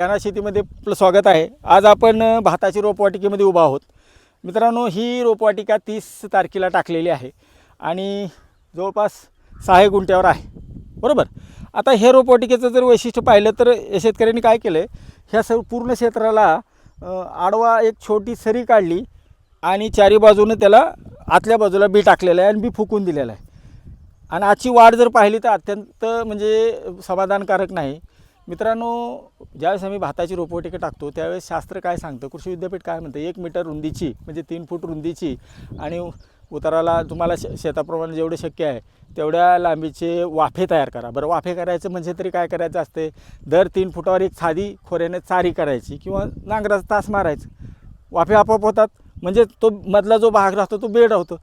त्यांना शेतीमध्ये आपलं स्वागत आहे. आज आपण भाताची रोपवाटिकेमध्ये उभा आहोत. मित्रांनो ही रोपवाटिका तीस तारखेला टाकलेली आहे आणि जवळपास सहा गुंट्यावर गुंठ्यावर आहे. बरोबर? आता हे रोपवाटिकेचं जर वैशिष्ट्य पाहिलं तर या शेतकऱ्यांनी काय केलं आहे ह्या सर्व पूर्ण क्षेत्राला आडवा एक छोटी सरी काढली आणि चारी बाजूनं त्याला आतल्या बाजूला बी टाकलेलं आहे आणि बी फुकून दिलेलं आहे. आणि आजची वाढ जर पाहिली तर अत्यंत म्हणजे समाधानकारक नाही. मित्रांनो ज्यावेळेस आम्ही भाताची रोपवाटिका टाकतो त्यावेळेस शास्त्र काय सांगतं? कृषी विद्यापीठ काय म्हणतं? एक मीटर रुंदीची म्हणजे तीन फूट रुंदीची आणि उताराला तुम्हाला शे शेताप्रमाणे जेवढे शक्य आहे तेवढ्या लांबीचे वाफे तयार करा. बरं वाफे करायचं म्हणजे तरी काय करायचं असते? दर तीन फुटावर एक साधी खोऱ्याने चारी करायची किंवा नांगराचा तास मारायचं. वाफे आपोआप होतात म्हणजे तो मधला जो भाग राहतो तो बेड राहतो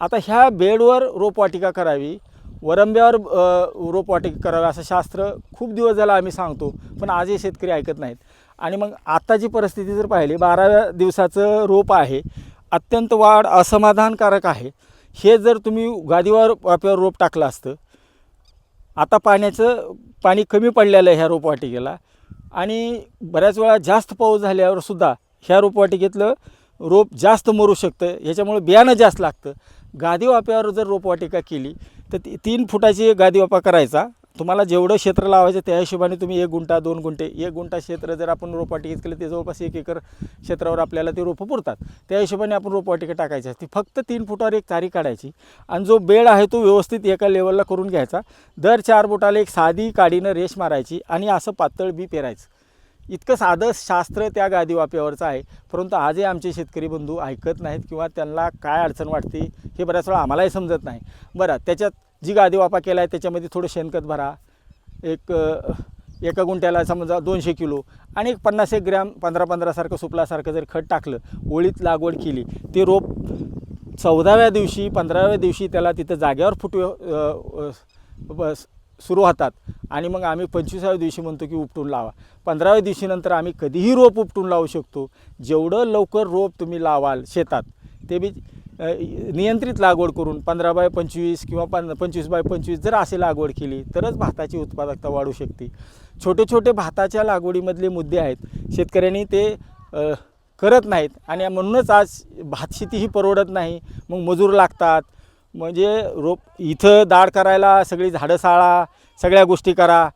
आता ह्या बेडवर रोपवाटिका करावी वरंब्यावर रोपवाटिका करावी असं शास्त्र खूप दिवस झाला आम्ही सांगतो पण आजही शेतकरी ऐकत नाहीत. आणि मग आत्ताची परिस्थिती जर पाहिली बाराव्या दिवसाचं रोप आहे अत्यंत वाढ असमाधानकारक आहे. हे जर तुम्ही गादीवर वाफ्यावर रोप टाकलं असतं आता पाण्याचं पाणी कमी पडलेलं आहे ह्या रोपवाटिकेला आणि बऱ्याच वेळा जास्त पाऊस झाल्यावर सुद्धा ह्या रोपवाटिकेतलं रोप जास्त मरू शकतं ह्याच्यामुळे बियाणं जास्त लागतं. गादी वाप्यावर जर रोपवाटिका केली तर ती तीन फुटाची गादी वापा करायचा. तुम्हाला जेवढं क्षेत्र लावायचं त्या हिशोबाने तुम्ही एक गुंठा दोन गुंठे एक गुंठा क्षेत्र जर आपण रोपवाटिकेत केलं ते जवळपास एक एकर क्षेत्रावर आपल्याला ते रोपं पुरतात. त्या हिशोबाने आपण रोपवाटिका टाकायची. असते फक्त तीन फुटावर एक तारी काढायची आणि जो बेड आहे तो व्यवस्थित एका लेवलला करून घ्यायचा. दर चार बोटाला एक साधी काडीनं रेश मारायची आणि असं पातळ बी पेरायचं. इतकं साधं शास्त्र त्या गादीवाप्यावरचं आहे. परंतु आजही आमचे शेतकरी बंधू ऐकत नाहीत किंवा त्यांना काय अडचण वाटते हे बऱ्याच वेळा आम्हालाही समजत नाही. बरं त्याच्यात जी गादीवापा केला आहे त्याच्यामध्ये थोडं शेणखत भरा. एक एका गुंट्याला समजा दोनशे किलो आणि एक पन्नास एक ग्रॅम पंधरा पंधरासारखं सुपलासारखं जर खत टाकलं ओळीत लागवड केली ते रोप चौदाव्या दिवशी पंधराव्या दिवशी त्याला तिथं जाग्यावर फुटवे बस सुरू होतात. आणि मग आम्ही पंचवीसाव्या दिवशी म्हणतो की उपटून लावा. पंधराव्या दिवशीनंतर आम्ही कधीही रोप उपटून लावू शकतो. जेवढं लवकर रोप तुम्ही लावाल शेतात ते बी नियंत्रित लागवड करून पंधरा बाय पंचवीस किंवा पं पंचवीस बाय पंचवीस जर असे लागवड केली तरच भाताची उत्पादकता वाढू शकते. छोटे छोटे भाताच्या लागवडीमधले मुद्दे आहेत. शेतकऱ्यांनी ते करत नाहीत. आणि म्हणूनच आज भात शेती ही परवडत नाही. मग मजूर लागतात. म्हणजे रोप इथं दाढ करायला सगळी झाडं साळा सगळ्या गोष्टी करा.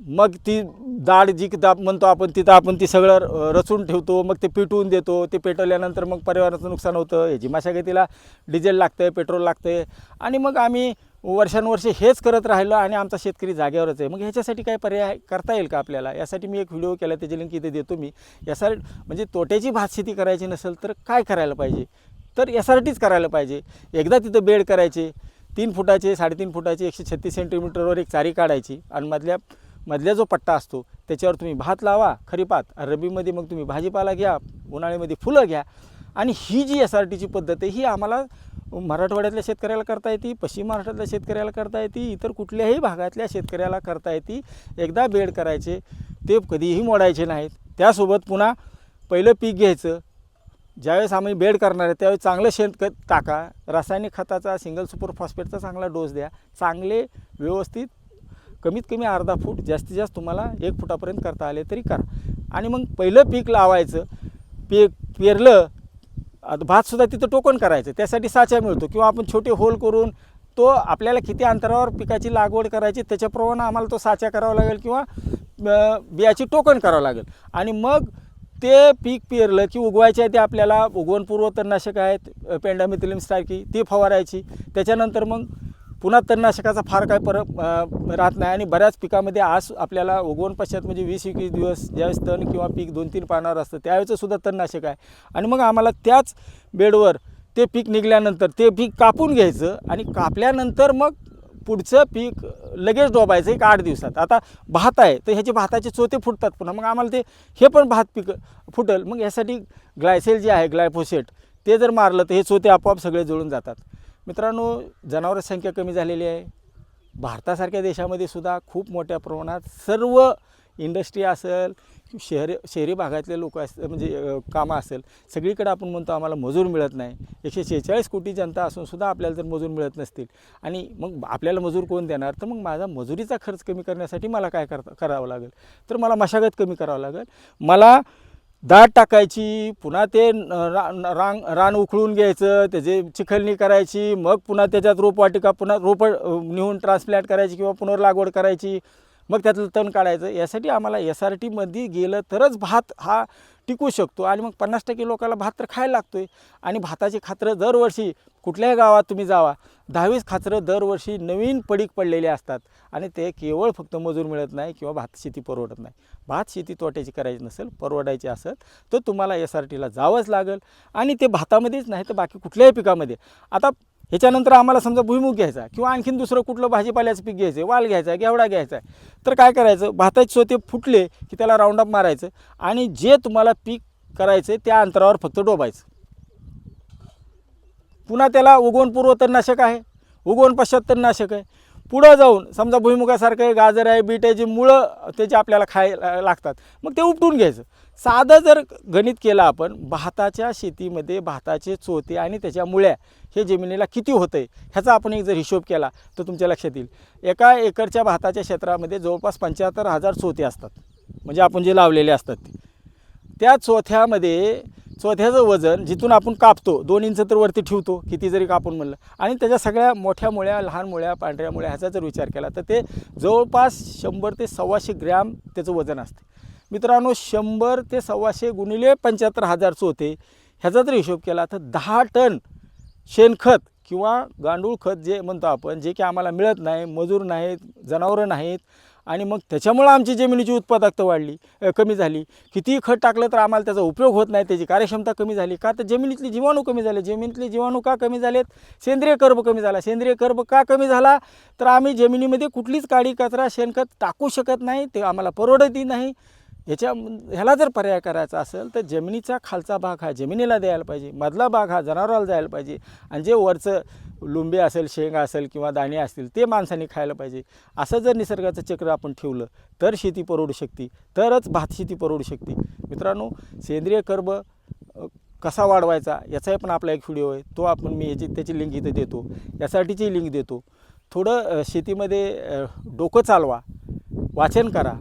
मग ती दाढ जी की म्हणतो आपण तिथं आपण ती सगळं र- रचून ठेवतो मग ते पेटवून देतो ते पेटवल्यानंतर मग पर्यावरणाचं नुकसान होतं. याची मशागतीला डिझेल लागतं आहे पेट्रोल लागतं आहे आणि मग आम्ही वर्षानुवर्षे हेच करत राहिलो आणि आमचा शेतकरी जागेवरच आहे. मग ह्याच्यासाठी काय पर्याय करता येईल का आपल्याला? यासाठी मी एक व्हिडिओ केला त्याची लिंक इथे देतो मी. यासाठी म्हणजे तोट्याची भात शेती करायची नसेल तर काय करायला पाहिजे? तर एस आर टीच करायला पाहिजे. एकदा तिथं बेड करायचे तीन फुटाचे साडेतीन फुटाचे एकशे छत्तीस सेंटीमीटरवर एक चारी काढायची आणि मधल्या मधल्या जो पट्टा असतो त्याच्यावर तुम्ही भात लावा खरीपात रबीमध्ये मग तुम्ही भाजीपाला घ्या उन्हाळ्यामध्ये फुलं घ्या. आणि ही जी एस आर टीची पद्धत आहे ही आम्हाला मराठवाड्यातल्या शेतकऱ्याला करता येते पश्चिम महाराष्ट्रातल्या शेतकऱ्याला करता येते इतर कुठल्याही भागातल्या शेतकऱ्याला करता येते. एकदा बेड करायचे ते कधीही मोडायचे नाहीत. त्यासोबत पुन्हा पहिलं पीक घ्यायचं ज्यावेळेस आम्ही बेड करणार आहे त्यावेळेस चांगलं शेणखत टाका. रासायनिक खताचा सिंगल सुपर फॉस्फेटचा चांगला डोस द्या. चांगले व्यवस्थित कमीत कमी अर्धा फूट जास्तीत जास्त तुम्हाला एक फुटापर्यंत करता आले तरी करा. आणि मग पहिलं पीक लावायचं. पीक पेरलं आता भातसुद्धा तिथं टोकन करायचं. त्यासाठी साचा मिळतो. किंवा आपण छोटे होल करून तो आपल्याला किती अंतरावर पिकाची लागवड करायची त्याच्याप्रमाणे आम्हाला तो साचा करावा लागेल किंवा बियाची टोकन करावं लागेल. आणि मग ते पीक पेरलं की उगवायच्या ते आपल्याला उगवणपूर्व तणनाशक आहेत पेंडामिथिलिम सारखी ती फवारायची. त्याच्यानंतर मग पुन्हा तणनाशकाचा फार काय पर राहत नाही आणि बऱ्याच पिकामध्ये आज आपल्याला उगवण पश्चात म्हणजे वीस एकवीस दिवस ज्यावेळेस तण किंवा पीक दोन तीन पानावर असतं त्यावेळेचं सुद्धा तणनाशक आहे. आणि मग आम्हाला त्याच बेडवर ते पीक निघाल्यानंतर ते पीक कापून घ्यायचं आणि कापल्यानंतर मग पुढचं पीक लगेच डोबायचं एक आठ दिवसात. आता भात आहे तर ह्याचे भाताचे चोते फुटतात पुन्हा. मग आम्हाला ते हे पण भात पीक फुटल. मग यासाठी ग्लायसेल जे आहे ग्लायफोसेट ते जर मारलं तर हे चोते आपोआप सगळे जुळून जातात. मित्रांनो जनावरांची संख्या कमी झालेली आहे. भारतासारख्या देशामध्ये सुद्धा खूप मोठ्या प्रमाणात सर्व इंडस्ट्री असेल शहरी शहरी भागातले लोक अस म्हणजे कामं असेल सगळीकडे आपण म्हणतो आम्हाला मजूर मिळत नाही. एकशे शेहेचाळीस कोटी जनता असूनसुद्धा आपल्याला जर मजूर मिळत नसतील. आणि मग आपल्याला मजूर कोण देणार? तर मग माझा मजुरीचा खर्च कमी करण्यासाठी मला काय करता करावं लागेल? तर मला मशागत कमी करावं लागेल. मला दाट टाकायची पुन्हा ते रान रान रांग रान उखळून घ्यायचं त्याची चिखलणी करायची मग पुन्हा त्याच्यात रोपवाटिका पुन्हा रोपं नेऊन ट्रान्सप्लांट करायची किंवा पुनर्लागवड करायची. मग त्यातलं तण काढायचं. यासाठी आम्हाला एस आर टीमध्ये गेलं तरच भात हा टिकू शकतो. आणि मग पन्नास टक्के लोकांना भात तर खायला लागतो आहे आणि भाताची खात्रं दरवर्षी कुठल्याही गावात तुम्ही जावा दहावीस खात्रं दरवर्षी नवीन पडीक पडलेले असतात. आणि ते केवळ फक्त मजूर मिळत नाही किंवा भात शेती परवडत नाही. भात शेती तोट्याची करायची नसेल परवडायची असेल तर तुम्हाला एस आर टीला जावंच लागेल. आणि ते भातामध्येच नाही तर बाकी कुठल्याही पिकामध्ये. आता ह्याच्यानंतर आम्हाला समजा भुईमुग घ्यायचा किंवा आणखीन दुसरं कुठलं भाजीपाल्याचं पीक घ्यायचं वाल घ्यायचा घेवडा घ्यायचा तर काय करायचं? भाताचे सोते फुटले की त्याला राऊंडअप मारायचं आणि जे तुम्हाला पीक करायचं त्या अंतरावर फक्त डोबायचं. पुन्हा त्याला उगवण तणनाशक आहे उगवण पश्चात तणनाशक आहे. पुढं जाऊन समजा भुईमुगासारखं गाजर आहे बीट आहे जी मुळं त्याची आपल्याला खायला लागतात मग ते उपटून घ्यायचं. साधं जर गणित केलं आपण भाताच्या शेतीमध्ये भाताचे चोते आणि त्याच्या मुळ्या हे जमिनीला किती होतं आहे ह्याचा आपण एक जर हिशोब केला तर तुमच्या लक्षात येईल. एका एकरच्या भाताच्या क्षेत्रामध्ये जवळपास पंच्याहत्तर हजार चोते असतात. म्हणजे आपण जे लावलेले असतात ते. त्या चोथ्यामध्ये स्वतःचं वजन जिथून आपण कापतो दोन इंच तर वरती ठेवतो किती जरी कापून म्हणलं. आणि त्याच्या सगळ्या मोठ्या मुळ्या लहान मुळ्या पांढऱ्या मुळ्या ह्याचा जर विचार केला तर ते जवळपास शंभर ते सव्वाशे ग्रॅम त्याचं वजन असते. मित्रांनो शंभर ते सव्वाशे गुणिले पंच्याहत्तर हजारचं होते. ह्याचा जर हिशोब केला तर दहा टन शेणखत किंवा गांडूळ खत जे म्हणतो आपण जे की आम्हाला मिळत नाही मजूर नाहीत जनावरं नाहीत आणि मग त्याच्यामुळं आमची जमिनीची उत्पादकता वाढली कमी झाली. कितीही खत टाकलं तर आम्हाला त्याचा उपयोग होत नाही त्याची कार्यक्षमता कमी झाली. का तर जमिनीतली जीवाणू कमी झाले. जमिनीतले जीवाणू का कमी झालेत? सेंद्रिय कर्ब कमी झाला. सेंद्रिय कर्ब का कमी झाला? तर आम्ही जमिनीमध्ये कुठलीच काडी कचरा शेणखत टाकू शकत नाही. ते आम्हाला परवडतही नाही. ह्याच्या ह्याला जर पर्याय करायचा असेल तर जमिनीचा खालचा भाग हा जमिनीला द्यायला पाहिजे मधला भाग हा जनावराला जायला पाहिजे आणि जे वरचं लुंबे असेल शेंगा असेल किंवा दाणे असतील ते माणसाने खायला पाहिजे. असं जर निसर्गाचं चक्र आपण ठेवलं तर शेती परवडू शकते तरच भात शेती परवडू शकते. मित्रांनो सेंद्रिय कर्ब कसा वाढवायचा याचाही पण आपला एक व्हिडिओ आहे. तो आपण मी याची त्याची लिंक इथं देतो. यासाठीची लिंक देतो. थोडं शेतीमध्ये डोकं चालवा वाचन करा.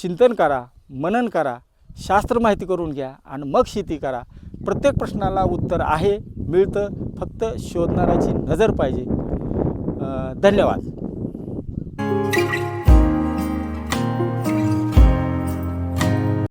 चिंतन करा मनन करा शास्त्र माहिती करून घ्या आणि मग शेती करा. प्रत्येक प्रश्नाला उत्तर आहे मिळतं फक्त शोधणाराची नजर पाहिजे. धन्यवाद.